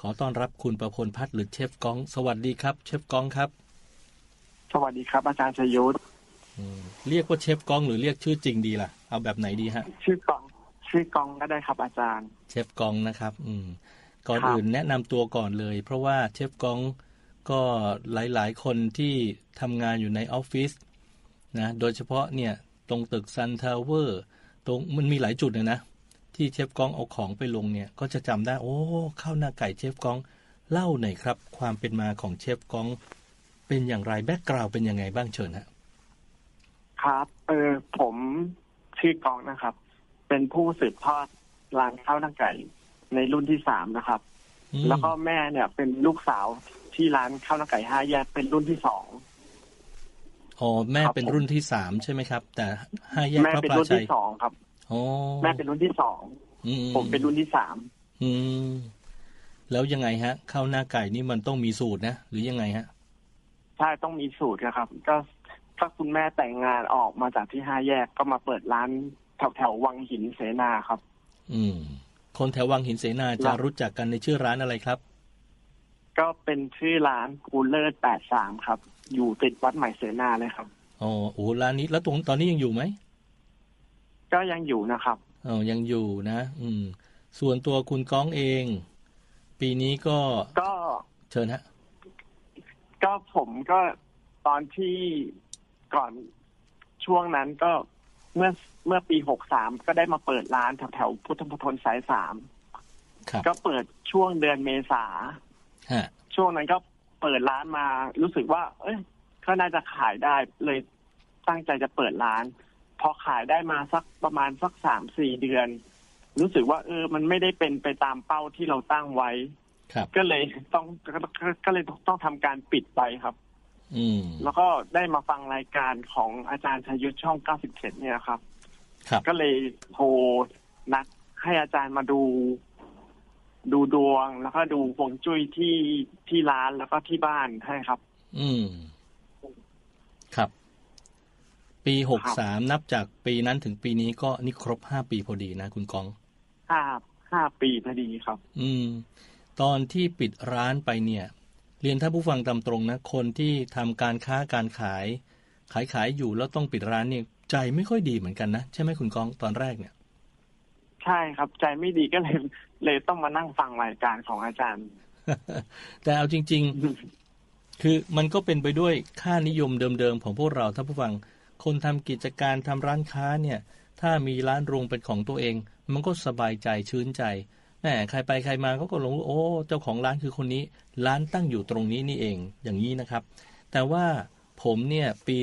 ขอต้อนรับคุณประพลพัฒน์หรือเชฟก้อง สวัสดีครับ เชฟก้องครับ สวัสดีครับ อาจารย์ชยุทธอืมเรียกว่าเชฟก้องหรือเรียกชื่อจริงดีล่ะ เอาแบบไหนดีฮะ ชื่อกองชื่อกองก็ได้ครับอาจารย์ เชฟกองนะครับ อืม ก่อนครับอื่นแนะนำตัวก่อนเลย เพราะว่าเชฟกองก็หลาย ๆ คนที่ทำงานอยู่ในออฟฟิศนะ โดยเฉพาะเนี่ย ตรงตึกซันทาวเวอร์ ตรงมันมีหลายจุดเลยนะ ที่เชฟกองเอาของไปลงเนี่ย ก็จะจำได้ โอ้ข้าวหน้าไก่เชฟกองเล่าหน่อยครับ ความเป็นมาของเชฟกอง เป็นอย่างไรแบ็กกราวเป็นยังไงบ้างเชิญฮะครับ เออผมชื่อกองนะครับ เป็นผู้สืบทอดร้านข้าวหน้าไก่ในรุ่นที่สามนะครับอืมแล้วก็แม่เนี่ย เป็นลูกสาวที่ร้านข้าวหน้าไก่ห้าแยกเป็นรุ่นที่สองอ๋อแม่ครับเป็นผมรุ่นที่สามใช่ไหมครับ แต่ห้าแยกแม่พระเป็นปรารุ่นชัยที่สองครับอ๋อ แม่เป็นรุ่นที่สองอืผมเป็นรุ่นที่สามอืมแล้วยังไงฮะข้าวหน้าไก่นี่มันต้องมีสูตรนะหรือยังไงฮะใช่ต้องมีสูตรนะครับ ก็ถ้าคุณแม่แต่งงานออกมาจากที่ห้าแยกก็มาเปิดร้านแถวแถวๆวังหินเสนาครับ อืม คนแถววังหินเสนาจะร้านรู้จักกันในชื่อร้านอะไรครับ ก็เป็นชื่อร้านกูเลอร์แปดสามครับ อยู่ติดวัดใหม่เสนาเลยครับอ๋อโอ้ร้านนี้แล้วตรงตอนนี้ยังอยู่ไหม ก็ยังอยู่นะครับอ๋อยังอยู่นะ อืม ส่วนตัวคุณก้องเอง ปีนี้ก็ก็เชิญฮะก็ผมก็ตอนที่ก่อนช่วงนั้นก็เมื่อเมื่อปีหกสามก็ได้มาเปิดร้านแถวแถวๆพุทธมณฑลสายสามครับก็เปิดช่วงเดือนเมษาฮะช่วงนั้นก็เปิดร้านมารู้สึกว่า เอ้ยก็น่าจะขายได้เลยตั้งใจจะเปิดร้าน พอขายได้มาสักประมาณสักสามสี่เดือน รู้สึกว่าเออ มันไม่ได้เป็นไปตามเป้าที่เราตั้งไว้ครับก็เลยต้องก็ก็ก็เลยต้องทำการปิดไปครับ อืมแล้วก็ได้มาฟังรายการของอาจารย์ชยุทธช่อง 97 เนี่ยครับ ครับ ก็เลยโทรนัดให้อาจารย์มาดู ดูดวงแล้วก็ดูฮวงจุ้ยที่ที่ร้านแล้วก็ที่บ้านให้ครับ อืม ครับ ปีหกสามนับจากปีนั้นถึงปีนี้ก็นี่ครบห้าปีพอดีนะคุณกองห้าห้าปีพอดีครับ อืม ตอนที่ปิดร้านไปเนี่ย เรียนท่านผู้ฟังตามตรงนะ คนที่ทำการค้าการขาย ขายขายอยู่แล้วต้องปิดร้านเนี่ย ใจไม่ค่อยดีเหมือนกันนะ ใช่ไหมคุณกองตอนแรกเนี่ย ใช่ครับใจไม่ดีก็เลยเลยต้องมานั่งฟังรายการของอาจารย์ แต่เอาจริง ๆ คือมันก็เป็นไปด้วยค่านิยมเดิมๆของพวกเราท่านผู้ฟัง คนทำกิจการทำร้านค้าเนี่ย ถ้ามีร้านโรงเป็นของตัวเอง มันก็สบายใจชื้นใจแหมใครไปใครมาเขาก็หลงรู้โอ้เจ้าของร้านคือคนนี้ ร้านตั้งอยู่ตรงนี้นี่เองอย่างนี้นะครับ แต่ว่าผมเนี่ยปี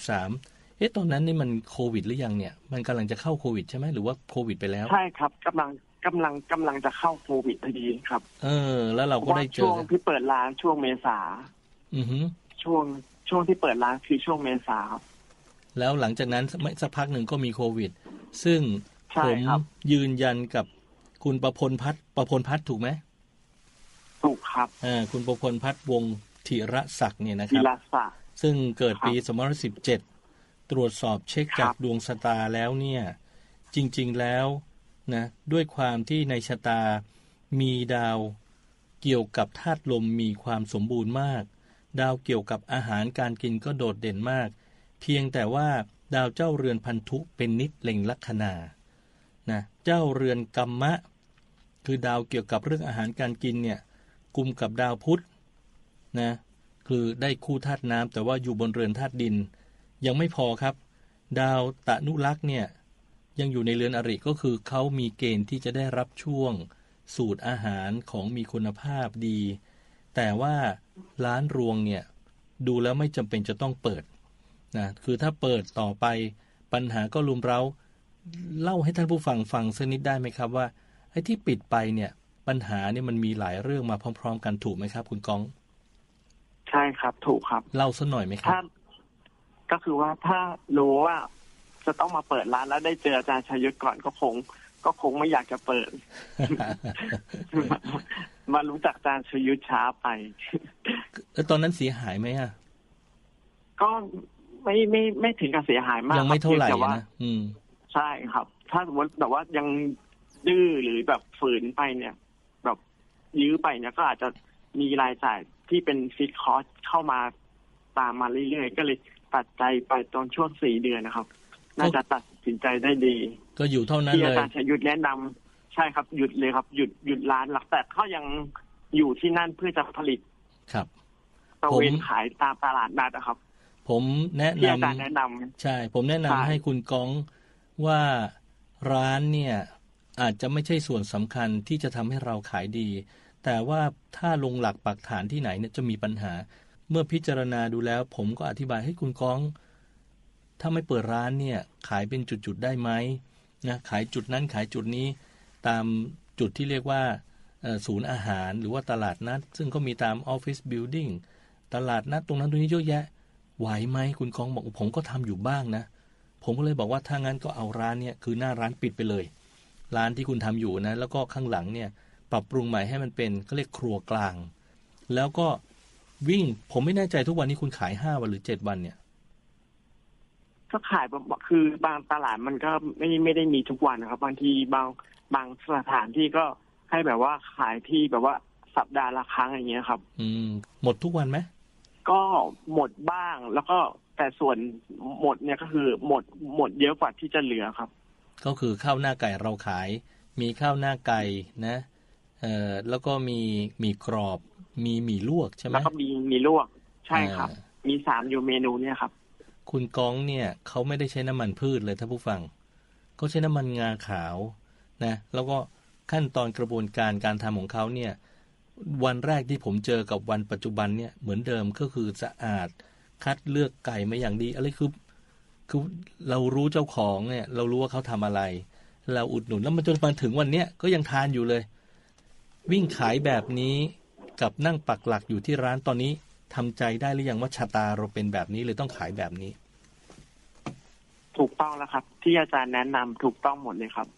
2563 เอ๊ะตอนนั้นนี่มันโควิดหรือยังเนี่ย มันกำลังจะเข้าโควิดใช่ไหมหรือว่าโควิดไปแล้ว ใช่ครับกำลังกำลังกำลังจะเข้าโควิดพอดีครับ เออ แล้วเราเพก็ราะว่าได้เจช่อวงที่เปิดร้านช่วงเมษา อือฮึช่วงช่วงที่เปิดร้านคือช่วงเมษาครับ แล้วหลังจากนั้นไม่สักพักหนึ่งก็มีโควิด ซึ่งใช่ผมครับยืนยันกับคุณประพลพัฒน์ประพลพัฒน์ถูกไหมถูกครับอ่าคุณประพลพัฒน์วงศ์ธีระศักดิ์เนี่ยนะคกีรับฬาศาสตร์ซึ่งเกิดปีครับ2017ตรวจสอบเช็คครับจากดวงชะตาแล้วเนี่ย จริง ๆแล้วนะด้วยความที่ในชะตามีดาวเกี่ยวกับธาตุลมมีความสมบูรณ์มาก ดาวเกี่ยวกับอาหารการกินก็โดดเด่นมาก เพียงแต่ว่าดาวเจ้าเรือนพันธุเป็นนิดเล็งลัคนานะเจ้าเรือนกรรมะ คือดาวเกี่ยวกับเรื่องอาหารการกินเนี่ยกลุ่มกับดาวพุธนะคือได้คู่ธาตุน้ำแต่ว่าอยู่บนเรือนธาตุดิน ยังไม่พอครับ ดาวตะนุลักษ์เนี่ยยังอยู่ในเรือนอริก็คือเขามีเกณฑ์ที่จะได้รับช่วง สูตรอาหารของมีคุณภาพดี แต่ว่าร้านรวงเนี่ยดูแล้วไม่จำเป็นจะต้องเปิด นะคือถ้าเปิดต่อไปปัญหาก็ลุมเร้า เล่าให้ท่านผู้ฟังฟังสักนิดได้ไหมครับว่าไอ้ที่ปิดไปเนี่ยปัญหาเนี่ยมันมีหลายเรื่องมาพร้อม ๆ กันถูกไหมครับ คุณก้อง ใช่ครับถูกครับ เล่าสักหน่อยไหมครัถ้าบก็คือว่าถ้ารู้ว่าจะต้องมาเปิดร้านแล้วได้เจออาจารย์ชยุทธก่อนก็คง ก็คงไม่อยากจะเปิด มารู้จักอาจารย์ชยุทธช้าไปแล้วตอนนั้นเสียหายไหมอะก็ ไม่ไม่ไม่ถึงกับเสียหายมากยังไม่เท่าไหร่พียงแต่ว่านะอืม ใช่ครับ ถ้าสมมติแบบว่ายังดื้อหรือแบบฝืนไปเนี่ย แบบยื้อไปเนี่ยก็อาจจะมีรายจ่ายที่เป็นฟิกคอสเข้ามาตามมาเรื่อยๆก็เลยตัดใจไปตอนช่วงสี่เดือนนะครับ น่าจะตัดสินใจได้ดี ก็อยู่เท่านั้นที่เลอายจารย์ชยุทธแนะนำใช่ครับหยุดเลยครับ หยุดหยุดร้านหลักแต่เขายังอยู่ที่นั่นเพื่อจะผลิตครับตระเวนผมขายตามตลาดนัดนะครับ ผมแนะที่นอาจารย์แนะนำำใช่ ผมแนะนำใช่ให้คุณก้องว่าร้านเนี่ยอาจจะไม่ใช่ส่วนสำคัญที่จะทำให้เราขายดี แต่ว่าถ้าลงหลักปักฐานที่ไหนเนี่ยจะมีปัญหา เมื่อพิจารณาดูแล้ว ผมก็อธิบายให้คุณก้อง ถ้าไม่เปิดร้านเนี่ยขายเป็นจุดๆได้ไหมนะขายจุดนั้นขายจุดนี้ตามจุดที่เรียกว่าเอ่อศูนย์อาหารหรือว่าตลาดนัด ซึ่งก็มีตามออฟฟิศบิลดิ่งตลาดนัดตรงนั้นตรงนี้เยอะแยะ ไหวไหมคุณกองบอกผมก็ทำอยู่บ้างนะ ผมก็เลยบอกว่าถ้างั้นก็เอาร้านเนี่ยคือหน้าร้านปิดไปเลย ร้านที่คุณทำอยู่นะ แล้วก็ข้างหลังเนี่ย ปรับปรุงใหม่ให้มันเป็นก็เรียกครัวกลาง แล้วก็วิ่งผมไม่แน่ใจทุกวันนี้คุณขายห้าวันหรือเจ็ดวันเนี่ย ก็ขายแบบคือบางตลาดมันก็ไม่ไม่ได้มีทุกวันนะครับ บางทีบางบางสถานที่ก็ให้แบบว่าขายที่แบบว่าสัปดาห์ละครั้งอย่างเงี้ยครับ อืม หมดทุกวันไหม ก็หมดบ้าง แล้วก็แต่ส่วนหมดเนี่ยก็คือหมดหมดเยอะกว่าที่จะเหลือครับ ก็คือข้าวหน้าไก่เราขาย มีข้าวหน้าไก่นะเอ่อแล้วก็มีหมีกรอบ มีหมี่ลวกใช่ไหมแล้วก็มีมีลวกใช่ครับอ่ามีสามอยู่เมนูเนี่ยครับ คุณก้องเนี่ยเขาไม่ได้ใช้น้ำมันพืชเลยท่านผู้ฟังเขาใช้น้ำมันงาขาวนะ แล้วก็ขั้นตอนกระบวนการการทำของเขาเนี่ย วันแรกที่ผมเจอกับวันปัจจุบันเนี่ยเหมือนเดิมก็คือสะอาดคัดเลือกไก่มาอย่างดีอะไรคือคือเรารู้เจ้าของเนี่ยเรารู้ว่าเขาทำอะไร เราอุดหนุนแล้วมันจนมาถึงวันเนี้ยก็ยังทานอยู่เลย วิ่งขายแบบนี้กับนั่งปักหลักอยู่ที่ร้านตอนนี้ทำใจได้หรือยังว่าชะตาเราเป็นแบบนี้เลยต้องขายแบบนี้ ถูกต้องแล้วครับ ที่อาจารย์แนะนำถูกต้องหมดเลยครับ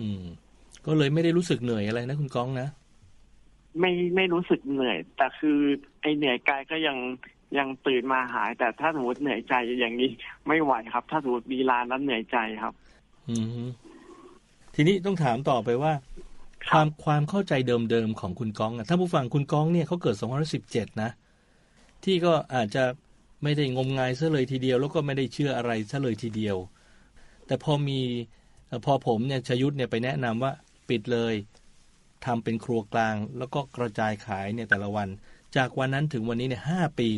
อืม ก็เลยไม่ได้รู้สึกเหนื่อยอะไรนะคุณก้องนะ ไม่ไม่รู้สึกเหนื่อย แต่คือไอเหนื่อยกายก็ยังยังตื่นมาหาย แต่ถ้าสมมติเหนื่อยใจอย่างนี้ไม่ไหวครับ ถ้าสมมติมีร้านแล้วเหนื่อยใจครับ อืมทีนี้ต้องถามต่อไปว่าคครับวามความเข้าใจเดิมๆของคุณก้องอะถ้าผู้ฟังคุณก้องเนี่ยเขาเกิด2517นะ ที่ก็อาจจะไม่ได้งมงายซะเลยทีเดียว แล้วก็ไม่ได้เชื่ออะไรซะเลยทีเดียว แต่พอมีเอ่อพอผมเนี่ยชยุทธเนี่ยไปแนะนำว่าปิดเลย ทำเป็นครัวกลาง แล้วก็กระจายขายเนี่ยแต่ละวัน จากวันนั้นถึงวันนี้เนี่ยห้าปี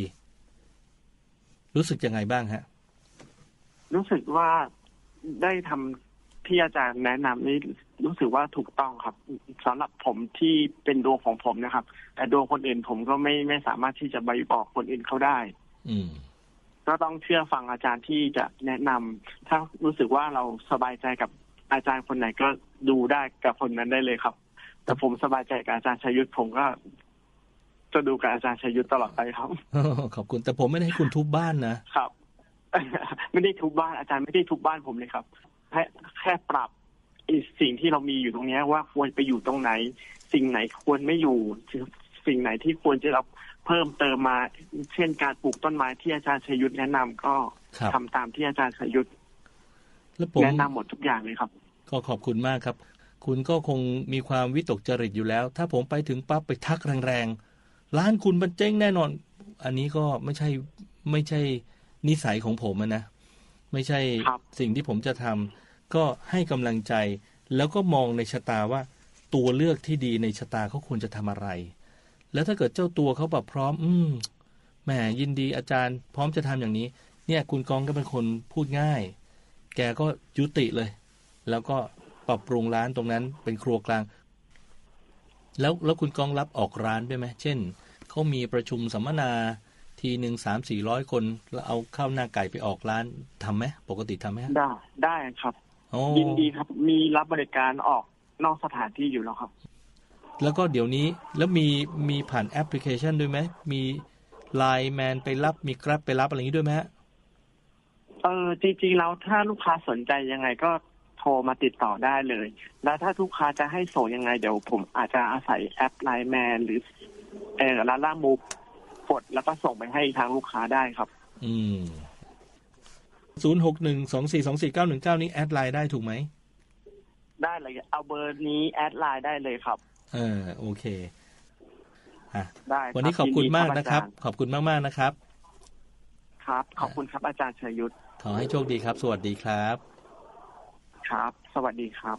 รู้สึกยังไงบ้างฮะ รู้สึกว่าได้ทำที่อาจารย์แนะนำนี่รู้สึกว่าถูกต้องครับสำหรับผมที่เป็นดวงของผมนะครับ แต่ดวงคนอื่นผมก็ไม่ไม่สามารถที่จะไปบอกคนอื่นเขาได้ อืมก็ต้องเชื่อฟังอาจารย์ที่จะแนะนำถ้ารู้สึกว่าเราสบายใจกับอาจารย์คนไหนก็ดูได้กับคนนั้นได้เลยครับ แต่ผมสบายใจกับอาจารย์ชยุทธผมก็จะดูกับอาจารย์ชยุทธตลอดไปครับขอบคุณแต่ผมไม่ได้ให้คุณทุบบ้านนะครับ ไม่ได้ทุบบ้านอาจารย์ไม่ได้ทุบบ้านผมเลยครับแค่แค่ปรับไอ้สิ่งที่เรามีอยู่ตรงเนี้ยว่าควรไปอยู่ตรงไหน สิ่งไหนควรไม่อยู่สิ่งไหนที่ควรจะเราเพิ่มเติมมา เช่นการปลูกต้นไม้ที่อาจารย์ชยุทธแนะนำก็ครับทำตามที่อาจารย์ชยุทธแล้วผมแนะนำหมดทุกอย่างเลยครับ ก็ขอบคุณมากครับ คุณก็คงมีความวิตกจริตอยู่แล้ว ถ้าผมไปถึงปั๊บไปทักแรงๆ ร้านคุณมันเจ๊งแน่นอน อันนี้ก็ไม่ใช่ไม่ใช่นิสัยของผมอะนะ ไม่ใช่ครับสิ่งที่ผมจะทำก็ให้กำลังใจ แล้วก็มองในชะตาว่า ตัวเลือกที่ดีในชะตาเขาควรจะทำอะไร แล้วถ้าเกิดเจ้าตัวเขาแบบพร้อม อืมแหมยินดีอาจารย์ พร้อมจะทำอย่างนี้ เนี่ย คุณกองก็เป็นคนพูดง่าย แกก็ยุติเลย แล้วก็ ปรับปรุงร้านตรงนั้นเป็นครัวกลาง แล้วแล้วคุณกองรับออกร้านด้วยไหมเช่นเขามีประชุมสัมมนาทีหนึ่งสามสี่ร้อยคน แล้วเอาข้าวหน้าไก่ไปออกร้านทำไหมปกติทำไหมฮะได้ได้ครับโอ้ยินดีครับ มีรับบริการออกนอกสถานที่อยู่แล้วครับ แล้วก็เดี๋ยวนี้แล้วมีมีผ่านแอปพลิเคชันด้วยไหมมีไลน์แมนไปรับมีกราฟไปรับอะไรอย่างนี้ด้วยไหมฮะเออจริงๆแล้วถ้าลูกค้าสนใจยังไงก็ โทรมาติดต่อได้เลย แล้วถ้าลูกค้าจะให้ส่งยังไงเดี๋ยวผมอาจจะอาศัยแอปไลน์แมนหรือเออลาล่ามูฟกดแล้วก็ส่งไปให้ทางลูกค้าได้ครับ อืมศูนย์หกหนึ่งสองสี่สองสี่เก้าหนึ่งเก้านี้แอดไลน์ได้ถูกไหม ได้เลย เอาเบอร์นี้แอดไลน์ได้เลยครับ เออโอเคได้ วันนี้ขอบคุณมากนะครับ ขอบคุณมากมากนะครับ ครับ ขอบคุณครับอาจารย์ชัยยุทธขอให้โชคดีครับ สวัสดีครับ ครับ สวัสดีครับ